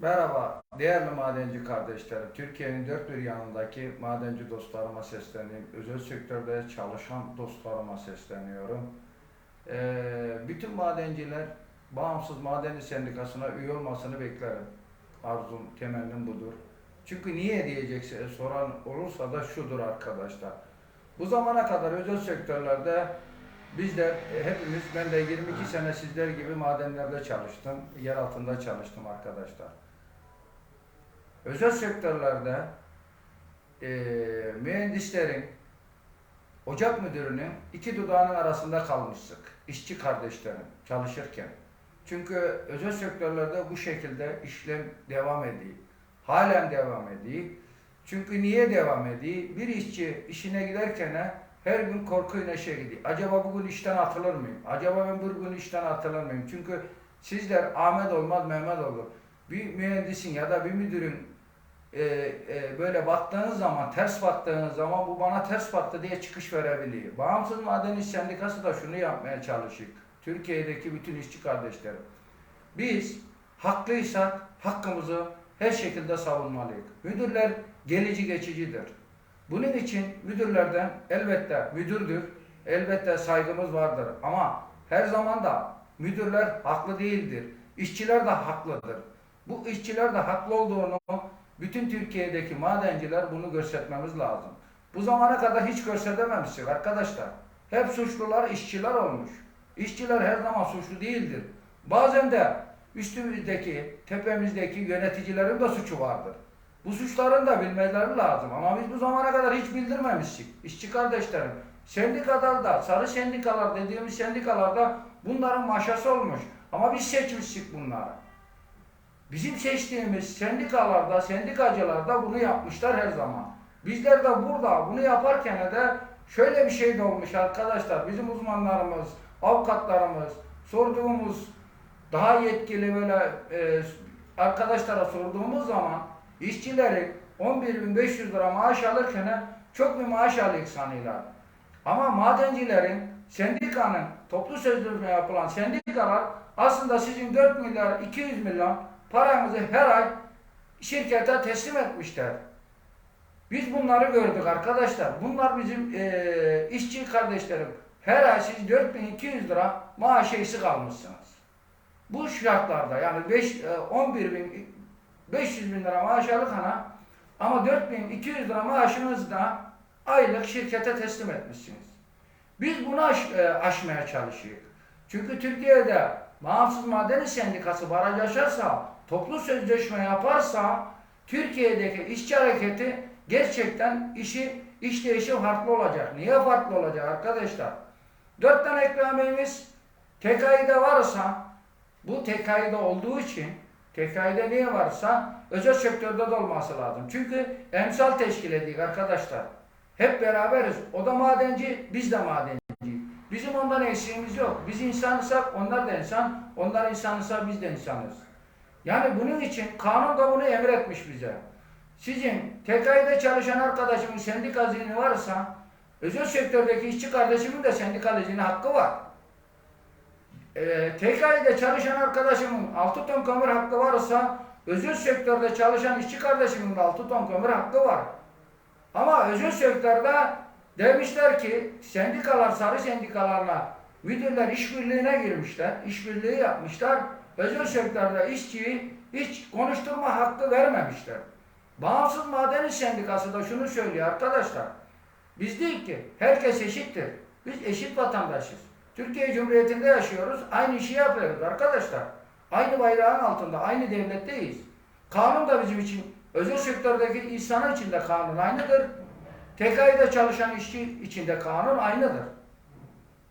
Merhaba değerli madenci kardeşlerim. Türkiye'nin dört bir yanındaki madenci dostlarıma sesleniyorum. Özel sektörde çalışan dostlarıma sesleniyorum. Ee, bütün madenciler bağımsız madeni sendikasına üye olmasını beklerim. Arzum, temennim budur. Çünkü niye diyecekse soran olursa da şudur arkadaşlar. Bu zamana kadar özel sektörlerde bizler e, hepimiz, ben de 22 sene sizler gibi madenlerde çalıştım, yer altında çalıştım arkadaşlar. Özel sektörlerde e, mühendislerin, ocak müdürünün iki dudağının arasında kalmıştık. işçi kardeşlerim çalışırken. Çünkü özel sektörlerde bu şekilde işlem devam ediyor. Halen devam ediyor. Çünkü niye devam ediyor? Bir işçi işine giderken her gün korkuyla işe gidiyor. Acaba bugün işten atılır mıyım? Acaba ben bir gün işten atılır mıyım? Çünkü sizler Ahmet olmaz Mehmet olur. Bir mühendisin ya da bir müdürün e, e, böyle baktığınız zaman, ters baktığınız zaman bu bana ters baktı diye çıkış verebiliyor. Bağımsız Maden İş Sendikası da şunu yapmaya çalışıyor. Türkiye'deki bütün işçi kardeşlerim. Biz haklıysak hakkımızı her şekilde savunmalıyız. Müdürler gelici geçicidir. Bunun için müdürlerden elbette müdürdür, elbette saygımız vardır. Ama her zaman da müdürler haklı değildir. İşçiler de haklıdır. Bu işçiler de haklı olduğunu bütün Türkiye'deki madenciler bunu göstermemiz lazım. Bu zamana kadar hiç göstermemiştik arkadaşlar. Hep suçlular işçiler olmuş. İşçiler her zaman suçlu değildir. Bazen de üstümüzdeki, tepemizdeki yöneticilerin de suçu vardır. Bu suçların da bilmeleri lazım. Ama biz bu zamana kadar hiç bildirmemiştik. İşçi kardeşlerim, sendikalarda, sarı sendikalar dediğimiz sendikalarda bunların maşası olmuş. Ama biz seçmiştik bunları. Bizim seçtiğimiz sendikalarda, sendikacılarda bunu yapmışlar her zaman. Bizler de burada bunu yaparken de şöyle bir şey de olmuş arkadaşlar. Bizim uzmanlarımız, avukatlarımız, sorduğumuz daha yetkili böyle e, arkadaşlara sorduğumuz zaman işçilerin 11.500 lira maaş alırken çok bir maaş alıyor sanıyorlar. Ama madencilerin, sendikanın, toplu sözleşme yapılan sendikalar aslında sizin 4 milyar 200 milyon paranızı her ay şirkete teslim etmişler. Biz bunları gördük arkadaşlar. Bunlar bizim eee, işçi kardeşlerim. Her ay siz 4200 lira maaş eksik almışsınız. Bu şartlarda yani 5, 11 bin 500 bin lira maaş alırken ama 4200 lira maaşınızı da aylık şirkete teslim etmişsiniz. Biz bunu aş, e, aşmaya çalışıyoruz. Çünkü Türkiye'de bağımsız maden İş sendikası baraj aşarsa, toplu sözleşme yaparsa Türkiye'deki işçi hareketi gerçekten işi işleyişi farklı olacak. Niye farklı olacak arkadaşlar? Dört tane ekmeğimiz TKİ'de varsa bu TKİ'de olduğu için TKİ'de niye varsa özel sektörde de olması lazım. Çünkü emsal teşkil ediyor arkadaşlar. Hep beraberiz. O da madenci, biz de madenci. Bizim ondan eksiğimiz yok. Biz insansak onlar da insan, onlar insansa biz de insanız. Yani bunun için kanun da bunu emretmiş bize. Sizin TKİ'de çalışan arkadaşımın sendika zihni varsa özel sektördeki işçi kardeşimin de sendikal izni hakkı var. Ee, TKİ'de çalışan arkadaşımın 6 ton kömür hakkı varsa özel sektörde çalışan işçi kardeşimin de 6 ton kömür hakkı var. Ama özel sektörde demişler ki sendikalar sarı sendikalarla müdürler işbirliğine girmişler, işbirliği yapmışlar. Özel sektörde işçiyi hiç konuşturma hakkı vermemişler. Bağımsız Maden İş Sendikası da şunu söylüyor arkadaşlar. Biz değil ki herkes eşittir. Biz eşit vatandaşız. Türkiye Cumhuriyeti'nde yaşıyoruz. Aynı işi yapıyoruz arkadaşlar. Aynı bayrağın altında, aynı devletteyiz. Kanun da bizim için, özel sektördeki insanın için de kanun aynıdır. TKİ'de çalışan işçi için de kanun aynıdır.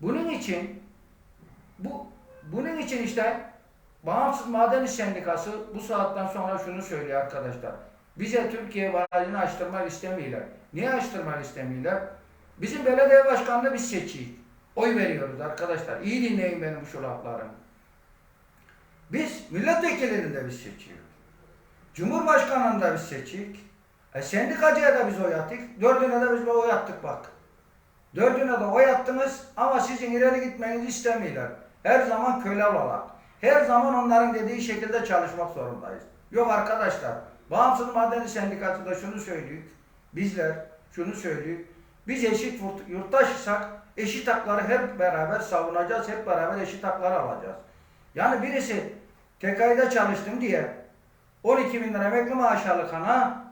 Bunun için bu bunun için işte Bağımsız Maden Sendikası bu saatten sonra şunu söylüyor arkadaşlar. Bize Türkiye barajını açtırmak istemiyorlar. Niye açtırmak istemiyorlar? Bizim belediye başkanını biz seçiyoruz. Oy veriyoruz arkadaşlar. İyi dinleyin benim şu laflarımı. Biz milletvekillerini de biz seçiyoruz. Cumhurbaşkanını da biz seçiyoruz. E, sendikacıya da biz oy attık. Dördüne de biz oy attık bak. Dördüne de oy attınız ama sizin ileri gitmenizi istemiyorlar. Her zaman köle olarak. Her zaman onların dediği şekilde çalışmak zorundayız. Yok arkadaşlar. Bağımsız Madeni Sendikası da şunu söylüyor. Bizler şunu söylüyor. Biz eşit yurt- yurttaş isek eşit hakları hep beraber savunacağız. Hep beraber eşit hakları alacağız. Yani birisi ayda çalıştım diye 12 bin lira emekli maaş alırken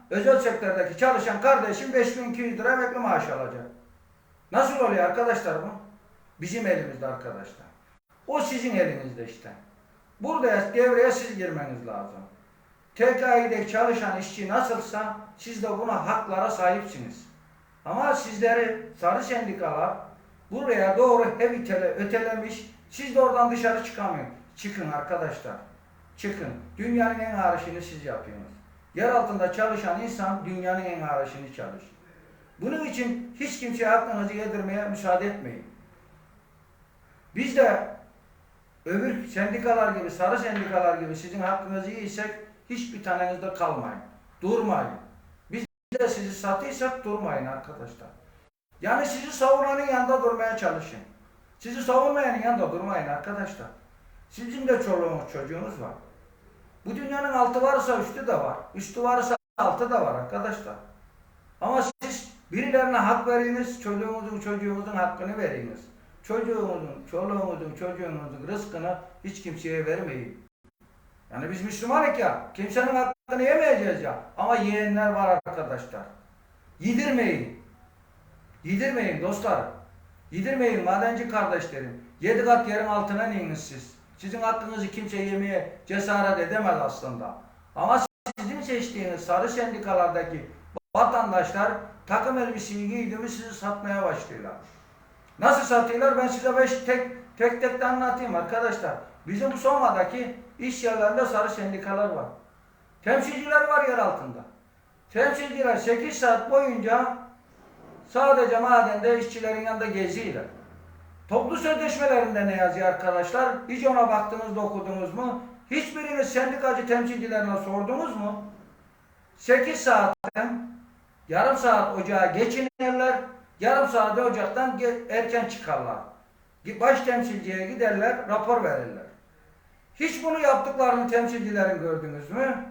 özel sektördeki çalışan kardeşim 5200 lira emekli maaş alacak. Nasıl oluyor arkadaşlar bu? Bizim elimizde arkadaşlar. O sizin elinizde işte. Burada devreye siz girmeniz lazım. TKİ'de çalışan işçi nasılsa siz de buna haklara sahipsiniz. Ama sizleri sarı sendikalar buraya doğru hep itele, ötelemiş. Siz de oradan dışarı çıkamıyorsunuz. Çıkın arkadaşlar. Çıkın. Dünyanın en ağır işini siz yapıyorsunuz. Yer altında çalışan insan dünyanın en ağır işini çalışır. Bunun için hiç kimseye aklınızı yedirmeye müsaade etmeyin. Biz de öbür sendikalar gibi, sarı sendikalar gibi sizin hakkınızı yiysek hiçbir tanenizde kalmayın. Durmayın. Biz de sizi satıysak durmayın arkadaşlar. Yani sizi savunanın yanında durmaya çalışın. Sizi savunmayanın yanında durmayın arkadaşlar. Sizin de çoluğunuz çocuğunuz var. Bu dünyanın altı varsa üstü de var. Üstü varsa altı da var arkadaşlar. Ama siz birilerine hak veriniz, çocuğunuzun çocuğunuzun hakkını veriniz. Çocuğunuzun, çoluğunuzun, çocuğunuzun rızkını hiç kimseye vermeyin. Yani biz Müslümanık ya, kimsenin hakkını yemeyeceğiz ya. Ama yiyenler var arkadaşlar. Yedirmeyin. Yedirmeyin dostlar. Yedirmeyin madenci kardeşlerim. Yedi kat yerin altına ininiz siz. Sizin hakkınızı kimse yemeye cesaret edemez aslında. Ama sizin seçtiğiniz sarı sendikalardaki vatandaşlar takım elbiseyi giydi mi sizi satmaya başlıyorlar. Nasıl satıyorlar? Ben size beş tek tek tek de anlatayım arkadaşlar. Bizim bu Soma'daki iş yerlerinde sarı sendikalar var. Temsilciler var yer altında. Temsilciler 8 saat boyunca sadece madende işçilerin yanında geziyorlar. Toplu sözleşmelerinde ne yazıyor arkadaşlar? Hiç ona baktınız da okudunuz mu? Hiçbiriniz sendikacı temsilcilerine sordunuz mu? 8 saatten yarım saat ocağa geçinirler, yarım saat ocaktan erken çıkarlar. Baş temsilciye giderler, rapor verirler. Hiç bunu yaptıklarını temsilcilerin gördünüz mü?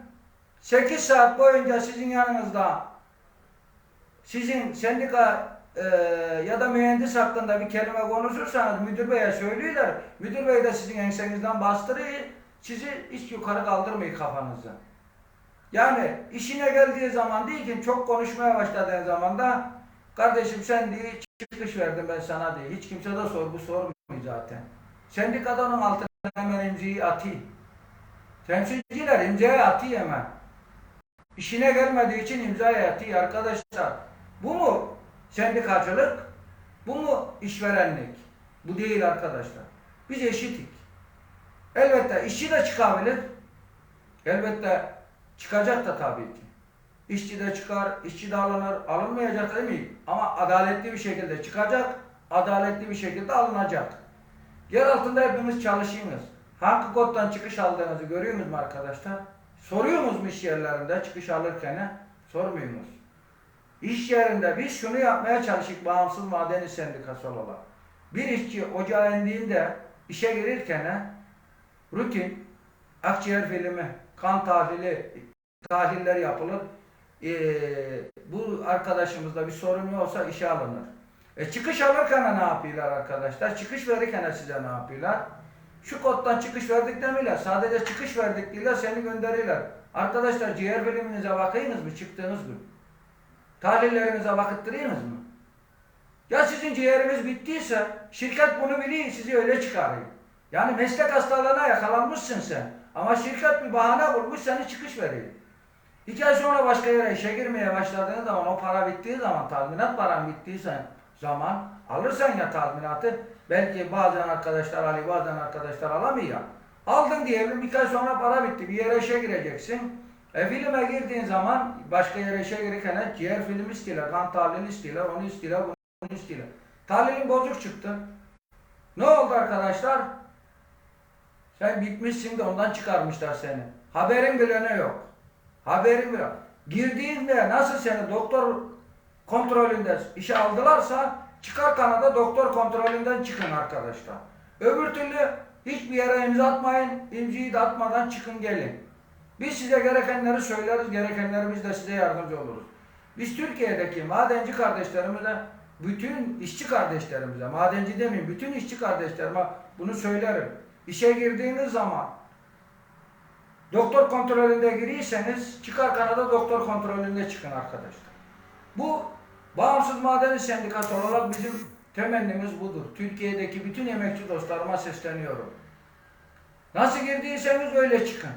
8 saat boyunca sizin yanınızda sizin sendika e, ya da mühendis hakkında bir kelime konuşursanız müdür beye söylüyorlar. Müdür bey de sizin ensenizden bastırıyor. Sizi hiç yukarı kaldırmıyor kafanızı. Yani işine geldiği zaman değil ki çok konuşmaya başladığın zaman da kardeşim sen diye çıkış verdim ben sana diye. Hiç kimse de sorgu sormuyor zaten. Sendikadan onun altına hemen imzayı atayım. Temsilciler imzaya atıyor hemen. İşine gelmediği için imzaya atıyor arkadaşlar. Bu mu sendikacılık? Bu mu işverenlik? Bu değil arkadaşlar. Biz eşitik. Elbette işçi de çıkabilir. Elbette çıkacak da tabii ki. İşçi de çıkar, işçi de alınır, alınmayacak değil mi? Ama adaletli bir şekilde çıkacak, adaletli bir şekilde alınacak. Yer altında hepimiz çalışıyoruz. Hangi koddan çıkış aldığınızı görüyor musunuz arkadaşlar? Soruyor musunuz iş yerlerinde çıkış alırken? Sormuyor musunuz? İş yerinde biz şunu yapmaya çalıştık bağımsız madeni sendikası olarak. Bir işçi ocağa indiğinde işe girirken rutin akciğer filmi, kan tahlili, tahliller yapılır. Ee, bu arkadaşımızda bir sorun yoksa işe alınır. E çıkış alırken ne yapıyorlar arkadaşlar? Çıkış verirken size ne yapıyorlar? Şu koddan çıkış verdik demiyorlar. Sadece çıkış verdik diyorlar seni gönderiyorlar. Arkadaşlar ciğer biliminize bakayınız mı çıktığınız gün? Tahlillerinize bakıttırıyorsunuz mu? Ya sizin ciğeriniz bittiyse şirket bunu biliyor sizi öyle çıkarıyor. Yani meslek hastalığına yakalanmışsın sen. Ama şirket bir bahane bulmuş seni çıkış veriyor. İki ay sonra başka yere işe girmeye başladığın zaman o para bittiği zaman tazminat paran bittiği zaman alırsan ya tazminatı belki bazen arkadaşlar alıyor bazen arkadaşlar alamıyor. Aldın diyelim birkaç sonra para bitti bir yere işe gireceksin. E filme girdiğin zaman başka yere işe girirken ciğer film istiyorlar, kan tahlili istiyorlar, onu istiyorlar, bunu istiyorlar. Tahlilin bozuk çıktı. Ne oldu arkadaşlar? Sen bitmişsin de ondan çıkarmışlar seni. Haberin bile ne yok. Haberin bile. Girdiğinde nasıl seni doktor kontrolünde işe aldılarsa çıkar kanada doktor kontrolünden çıkın arkadaşlar. Öbür türlü hiçbir yere imza atmayın. İmzayı da atmadan çıkın gelin. Biz size gerekenleri söyleriz, gerekenleri biz de size yardımcı oluruz. Biz Türkiye'deki madenci kardeşlerimize, bütün işçi kardeşlerimize, madenci demeyeyim, bütün işçi kardeşlerime bunu söylerim. İşe girdiğiniz zaman doktor kontrolünde giriyseniz çıkar kanada doktor kontrolünde çıkın arkadaşlar. Bu bağımsız maden sendikası olarak bizim temennimiz budur. Türkiye'deki bütün emekçi dostlarıma sesleniyorum. Nasıl girdiyseniz öyle çıkın.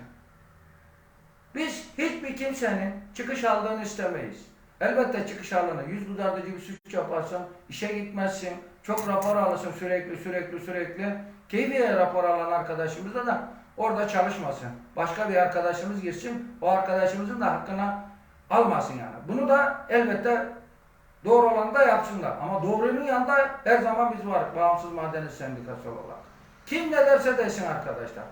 Biz hiçbir kimsenin çıkış aldığını istemeyiz. Elbette çıkış alını, yüz dudardacı bir suç yaparsın, işe gitmezsin, çok rapor alırsın sürekli sürekli sürekli. Keyfiye rapor alan arkadaşımız da, da orada çalışmasın. Başka bir arkadaşımız girsin, o arkadaşımızın da hakkına almasın yani. Bunu da elbette doğru olan da yapsınlar. Ama doğrunun yanında her zaman biz varız, Bağımsız Maden Sendikası olarak. Kim ne derse desin arkadaşlar.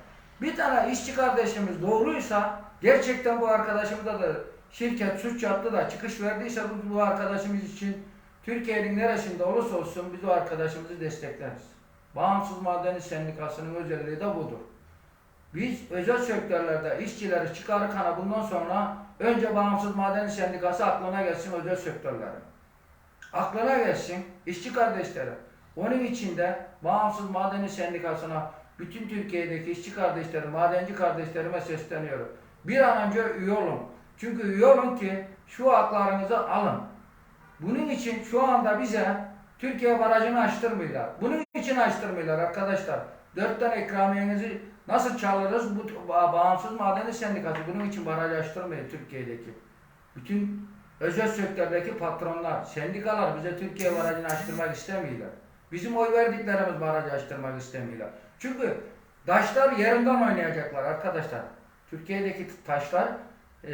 Bir tane işçi kardeşimiz doğruysa gerçekten bu arkadaşımıza da şirket suç yaptı da çıkış verdiyse bu, bu arkadaşımız için Türkiye'nin neresinde olursa olsun biz o arkadaşımızı destekleriz. Bağımsız Maden Sendikası'nın özelliği de budur. Biz özel sektörlerde işçileri çıkarırken bundan sonra önce Bağımsız Maden Sendikası aklına gelsin özel sektörlerin. Aklına gelsin işçi kardeşlerim. Onun için de Bağımsız Madeni Sendikası'na bütün Türkiye'deki işçi kardeşlerim, madenci kardeşlerime sesleniyorum. Bir an önce üye olun. Çünkü üye olun ki şu haklarınızı alın. Bunun için şu anda bize Türkiye barajını açtırmıyorlar. Bunun için açtırmıyorlar arkadaşlar. Dört tane ikramiyenizi nasıl çalırız? Bu ba- bağımsız madeni sendikası bunun için baraj açtırmıyor Türkiye'deki. Bütün özel sektördeki patronlar, sendikalar bize Türkiye barajını açtırmak istemiyorlar. Bizim oy verdiklerimiz baraj açtırmak istemiyorlar. Çünkü taşlar yerinden oynayacaklar arkadaşlar. Türkiye'deki taşlar e,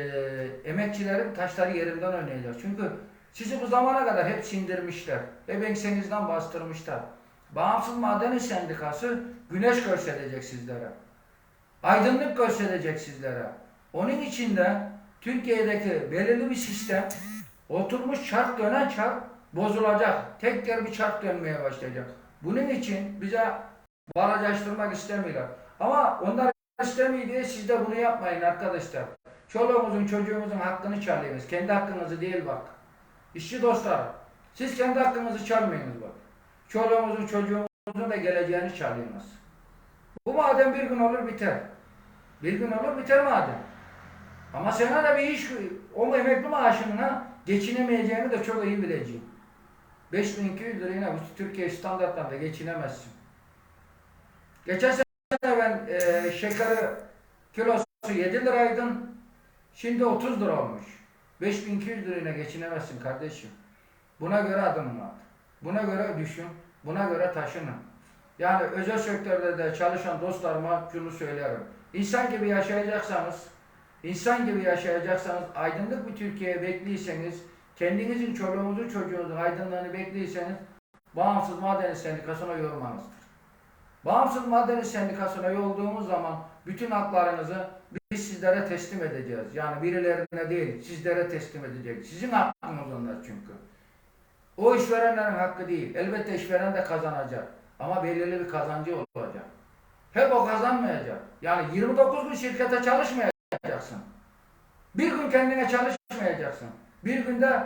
emekçilerin taşları yerinden oynayacak. Çünkü sizi bu zamana kadar hep sindirmişler. Hep ensenizden bastırmışlar. Bağımsız Madeni Sendikası güneş gösterecek sizlere. Aydınlık gösterecek sizlere. Onun için de Türkiye'deki belirli bir sistem oturmuş çark dönen çark bozulacak. Tek yer bir çark dönmeye başlayacak. Bunun için bize baraj açtırmak istemiyorlar. Ama onlar istemiyor diye siz de bunu yapmayın arkadaşlar. Çoluğumuzun çocuğumuzun hakkını çalıyorsunuz. Kendi hakkınızı değil bak. İşçi dostlar. Siz kendi hakkınızı çalmayınız bak. Çoluğumuzun çocuğumuzun da geleceğini çalıyorsunuz. Bu maden bir gün olur biter. Bir gün olur biter maden. Ama sana da bir iş, o emekli maaşına geçinemeyeceğini de çok iyi bileceğim. 5200 lirayla bu Türkiye standartlarında geçinemezsin. Geçen sene ben e, şekeri kilosu 7 liraydın, şimdi 30 lira olmuş. 5200 lirayla geçinemezsin kardeşim. Buna göre adımını at. Buna göre düşün, buna göre taşının. Yani özel sektörde de çalışan dostlarıma şunu söylerim. İnsan gibi yaşayacaksanız, insan gibi yaşayacaksanız, aydınlık bir Türkiye bekliyseniz, kendinizin, çoluğunuzun, çocuğunuzun aydınlığını bekliyseniz, Bağımsız Madeni Sendikası'na yormanızdır. Bağımsız Madeni Sendikası'na yolduğumuz zaman bütün haklarınızı biz sizlere teslim edeceğiz. Yani birilerine değil, sizlere teslim edeceğiz. Sizin hakkınız onlar çünkü. O işverenlerin hakkı değil. Elbette işveren de kazanacak. Ama belirli bir kazancı olacak. Hep o kazanmayacak. Yani 29 gün şirkete çalışmayacaksın. Bir gün kendine çalışmayacaksın. Bir günde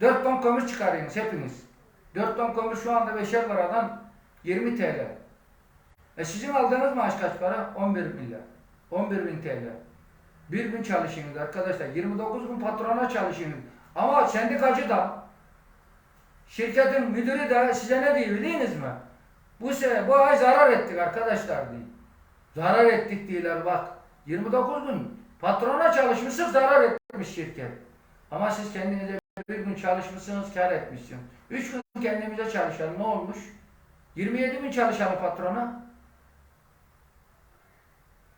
4 ton kömür çıkarıyorsunuz hepiniz. 4 ton kömür şu anda 5'er liradan 20 TL. E sizin aldığınız maaş kaç para? 11 milyar. 11 bin TL. Bir gün çalışıyorsunuz arkadaşlar. 29 gün patrona çalışıyorsunuz. Ama sendikacı da şirketin müdürü de size ne diyor biliyorsunuz mu? Bu sene bu ay zarar ettik arkadaşlar diyor. Zarar ettik diyorlar bak. 29 gün patrona çalışmışsınız zarar etmiş şirket. Ama siz kendinize bir gün çalışmışsınız kar etmişsiniz. 3 gün kendimize çalışalım ne olmuş? 27 gün çalışalım patrona.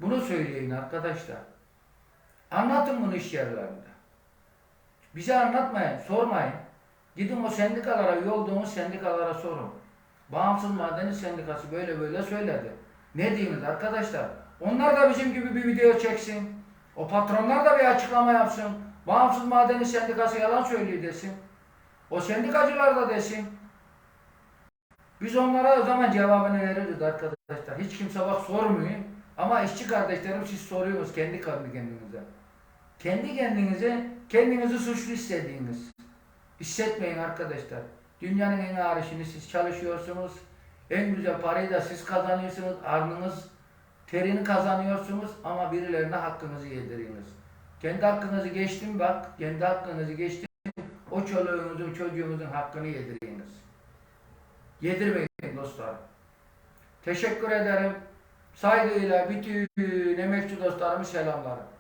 Bunu söyleyin arkadaşlar. Anlatın bunu iş yerlerinde. Bize anlatmayın, sormayın. Gidin o sendikalara, üye olduğumuz sendikalara sorun. Bağımsız Madeni Sendikası böyle böyle söyledi. Ne diyeyim arkadaşlar? Onlar da bizim gibi bir video çeksin. O patronlar da bir açıklama yapsın. Bağımsız Madeni Sendikası yalan söylüyor desin. O sendikacılar da desin. Biz onlara o zaman cevabını veririz arkadaşlar. Hiç kimse bak sormuyor. Ama işçi kardeşlerim siz soruyorsunuz kendi kendi kendinize. Kendi kendinize kendinizi suçlu hissettiğiniz. Hissetmeyin arkadaşlar. Dünyanın en ağır işini siz çalışıyorsunuz. En güzel parayı da siz kazanıyorsunuz. Arnınız terini kazanıyorsunuz ama birilerine hakkınızı yediriyorsunuz. Kendi hakkınızı geçtim bak. Kendi hakkınızı geçtim. O çoluğunuzun çocuğunuzun hakkını yediriniz. Yedirmeyin dostlar. Teşekkür ederim. Saygıyla bütün emekçi dostlarımı selamlarım.